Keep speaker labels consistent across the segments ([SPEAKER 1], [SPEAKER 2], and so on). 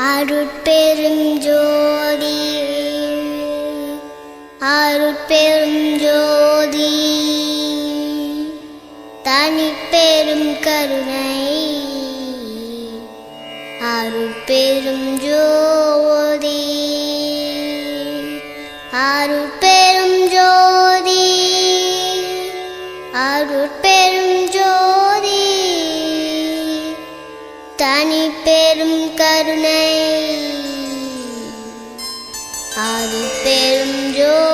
[SPEAKER 1] அருட்பெரும் ஜோதி அருட்பெரும் தனி பெரும் கருணை. ஆறு பெரும் ஜோ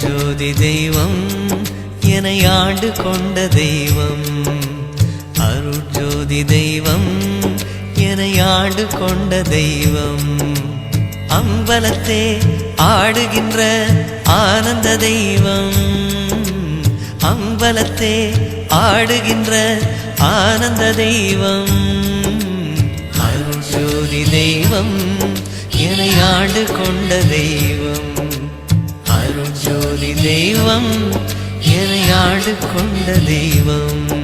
[SPEAKER 1] ஜோதி
[SPEAKER 2] தெய்வம் என ஆண்டு கொண்ட தெய்வம். ஆதி தெய்வம் என ஆண்டு கொண்ட தெய்வம். அம்பலத்தே ஆடுகின்ற ஆனந்த தெய்வம். அம்பலத்தே ஆடுகின்ற ஆனந்த தெய்வம். அருஜோதி தெய்வம் என ஆண்டு கொண்ட தெய்வம். அருஜோதி தெய்வம் என ஆண்டு கொண்ட தெய்வம்.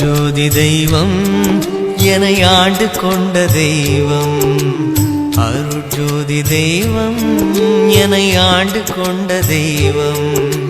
[SPEAKER 2] ஜோதி தெய்வம் என ஆண்டு கொண்ட தெய்வம். அருட்ஜோதி தெய்வம் என ஆண்டு கொண்ட தெய்வம்.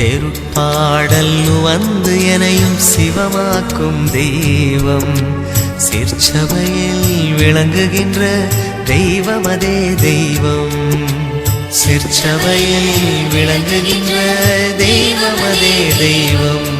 [SPEAKER 2] தெருப்பாடல் வந்து எனையும் சிவமாக்கும் தெய்வம். சிற்சபையில் விளங்குகின்ற தெய்வமதே தெய்வம். சிற்சபையில் விளங்குகின்ற தெய்வமதே தெய்வம்.